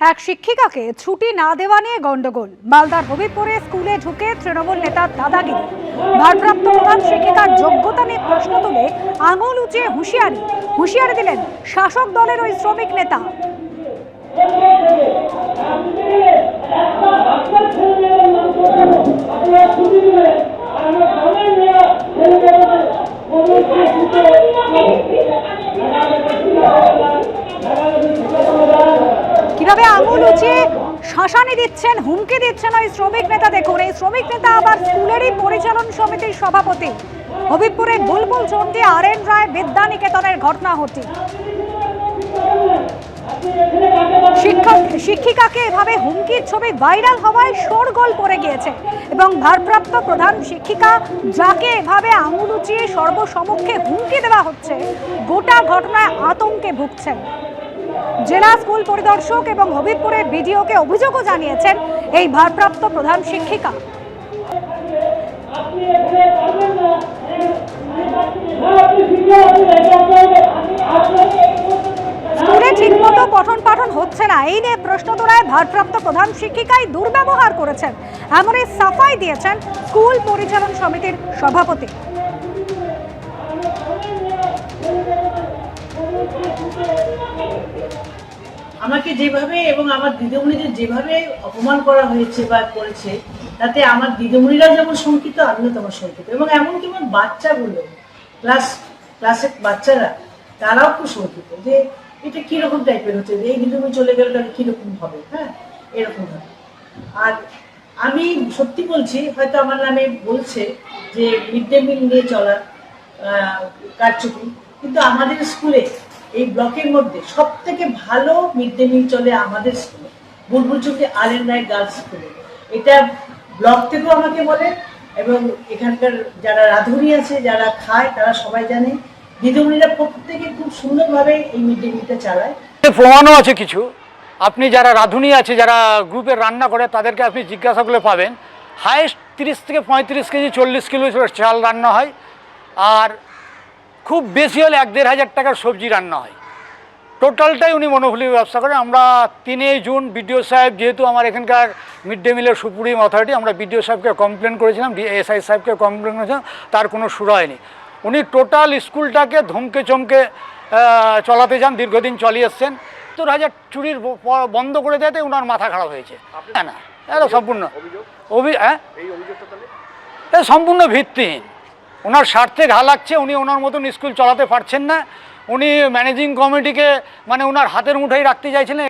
এক শিক্ষিকাকে ছুটি না দেওয়া নিয়ে গন্ডগোল মালদার হবিবপুরে স্কুলে ঢুকে তৃণমূল নেতার দাদাগিরি। ভারপ্রাপ্ত প্রধান শিক্ষিকার যোগ্যতা নিয়ে প্রশ্ন তুলে আঙুল উঁচিয়ে হুঁশিয়ারি। হুঁশিয়ারি দিলেন শাসক দলের ওই শ্রমিক নেতা। কীভাবে আঙুল উঁচিয়ে শাসানি দিচ্ছেন, হুমকি দিচ্ছেন ওই শ্রমিক নেতা। দেখুন, এই শ্রমিক নেতা আবার স্কুলেরই পরিচালন সমিতির সভাপতি। হবিবপুরে বুলবুল চন্ডী আর এন রায় বিদ্যানিকেতনের ঘটনা ঘটি শিক্ষক, শিক্ষিকাকে এভাবে হুমকির ছবি ভাইরাল হওয়ায় শোরগোল পড়ে গিয়েছে। এবং ভারপ্রাপ্ত প্রধান শিক্ষিকা যাকে এভাবে আঙুল উঁচিয়ে সর্বসমক্ষে হুমকি দেওয়া হচ্ছে, গোটা ঘটনায় আতঙ্কে ভুগছেন। জেলা স্কুল পরিদর্শক এবং হবিবপুরের বিডিওকে অভিযোগও জানিয়েছেন এই ভারপ্রাপ্ত প্রধান শিক্ষিকা। স্কুলে ঠিকমতো পঠন পাঠন হচ্ছে না। এই নিয়ে প্রশ্ন তোলায় ভারপ্রাপ্ত প্রধান শিক্ষিকাই দুর্ব্যবহার করেছেন। এমনই সাফাই দিয়েছেন স্কুল পরিচালন সমিতির সভাপতি। আমাকে যেভাবে এবং আমার দিদিমণিদের যেভাবে অপমান করা হয়েছে বা করেছে তাতে আমার দিদিমণিরা যেমন শঙ্কিত আমিও তেমন শঙ্কিত। এবং এমনকি আমার বাচ্চাগুলো ক্লাস ক্লাসের বাচ্চারা তারাও খুব শঙ্কিত যে এটা কীরকম টাইপের হচ্ছে? যে এই দিদিমণি চলে গেলে তাহলে কীরকম হবে? হ্যাঁ এরকম হবে। আর আমি সত্যি বলছি হয়তো আমার নামে বলছে যে মিড ডে মিল নিয়ে চলার আহ, কারচুপি কিন্তু আমাদের স্কুলে এই ব্লকের মধ্যে সব থেকে ভালো মিড ডে মিল চলে আমাদের স্কুলে বুলবুল চৌকি আর এন রায় গার্লস স্কুলে এটা ব্লক থেকেও আমাকে বলে এবং এখানকার যারা রাঁধুনি আছে, যারা খায়, তারা সবাই জানে। দিদিমণিরা প্রত্যেকে খুব সুন্দরভাবে এই মিড ডে মিলটা চালায়। প্রমাণও আছে কিছু। আপনি যারা রাঁধুনি আছে, যারা গ্রুপে রান্না করে, তাদেরকে আপনি জিজ্ঞাসা করলে পাবেন। হায়েস্ট তিরিশ থেকে পঁয়ত্রিশ কেজি, চল্লিশ কিলো চাল রান্না হয়। আর খুব বেশি হলে এক দেড় হাজার টাকার সবজি রান্না হয়। টোটালটাই উনি মনোফুলি ব্যবসা করেন। আমরা তিনই জুন বিডিও সাহেব যেহেতু আমার এখানকার মিড ডে মিলের সুপ্রিম অথরিটি আমরা বিডিও সাহেবকে কমপ্লেন করেছিলাম এসআই সাহেবকে কমপ্লেন করেছিলাম তার কোনো সুর হয়নি। উনি টোটাল স্কুলটাকে ধমকে চমকে চলাতে যান দীর্ঘদিন চালিয়ে এসছেন। সত্তর হাজার চুরির বন্ধ করে দেওয়াতে ওনার মাথা খারাপ হয়েছে। না না এটা সম্পূর্ণ। অভি হ্যাঁ? সম্পূর্ণ ভিত্তিহীন। ওনার স্বার্থে ঘা লাগছে, উনি ওনার মতন স্কুল চলাতে পারছেন না, উনি ম্যানেজিং কমিটিকে মানে ওনার হাতের মুঠোয় রাখতে চাইছিলেন।